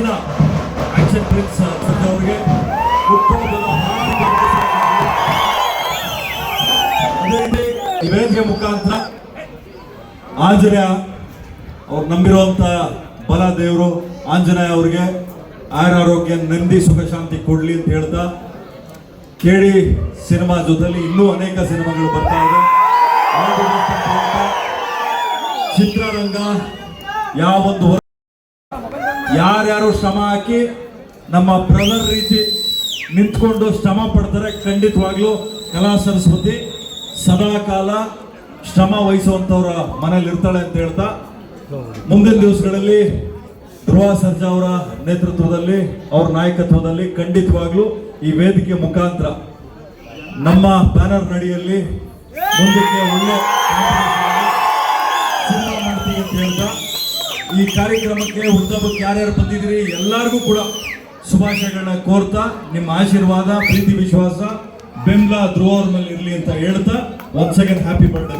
ನೆಚ್ಚಿನ action prince ಅವರಿಗೆ ಹುಟ್ಟುಹಬ್ಬದ ಅದೇ ರೀತಿ ವೇದಿಕೆ ಮುಖಾಂತರ ಆಂಜನೇಯ ಅವ್ರು ನಂಬಿರುವಂತ ಬಲ ದೇವರು ಆಂಜನೇಯ ಅವರಿಗೆ ಆರೋಗ್ಯ ನೆಮ್ಮದಿ ಸುಖ ಶಾಂತಿ ಕೊಡ್ಲಿ ಅಂತ ಹೇಳ್ತಾ ಕೇಳಿ ಸಿನಿಮಾ ಜೊತೆಲಿ ಇನ್ನೂ ಅನೇಕ ಸಿನಿಮಾಗಳು ಬರ್ತಾ ಇದೆ. ಚಿತ್ರರಂಗ, ಯಾವೊಂದು ವರ್- ಯಾರ್ಯಾರು ಶ್ರಮ ಹಾಕಿ ನಮ್ಮ ಬ್ರದರ್ ರೀತಿ ನಿಂತ್ಕೊಂಡು ಶ್ರಮ ಪಡ್ತಾರೆ, ಖಂಡಿತವಾಗ್ಲೂ ಕಲಾ ಸರಸ್ವತಿ ಸದಾ ಕಾಲ ಶ್ರಮ ವಹಿಸುವಂಥವ್ರ ಮನೇಲಿ ಇರ್ತಾಳೆ ಅಂತ ಹೇಳ್ತಾ, ಮುಂದಿನ ದಿವಸಗಳಲ್ಲಿ ಧ್ರುವ ಸರ್ಜಾ ಅವರ ನೇತೃತ್ವದಲ್ಲಿ, ಅವ್ರ ನಾಯಕತ್ವದಲ್ಲಿ ಖಂಡಿತವಾಗ್ಲೂ ಈ ವೇದಿಕೆ ಮುಖಾಂತರ ನಮ್ಮ ಬ್ಯಾನರ್ ನಡಿಯಲ್ಲಿ ಮುಂದಕ್ಕೆ ಒಳ್ಳೆ ಮಾಡ್ತೀವಿ ಅಂತ ಹೇಳ್ತಾ ಈ ಕಾರ್ಯಕ್ರಮಕ್ಕೆ ಹುಟ್ಟಹಬ್ಬಕ್ಕೆ ಯಾರ್ಯಾರು ಬಂದಿದ್ದೀರಿ ಎಲ್ಲರಿಗೂ ಕೂಡ ಶುಭಾಶಯಗಳನ್ನ ಕೋರ್ತಾ ನಿಮ್ಮ ಆಶೀರ್ವಾದ, ಪ್ರೀತಿ, ವಿಶ್ವಾಸ ಬೆಂಬಲ ಧ್ರುವ ಅವ್ರ ಮೇಲೆ ಇರಲಿ ಅಂತ ಹೇಳ್ತಾ ಒನ್ ಸೆಕೆಂಡ್ ಹ್ಯಾಪಿ ಬರ್ಡೇ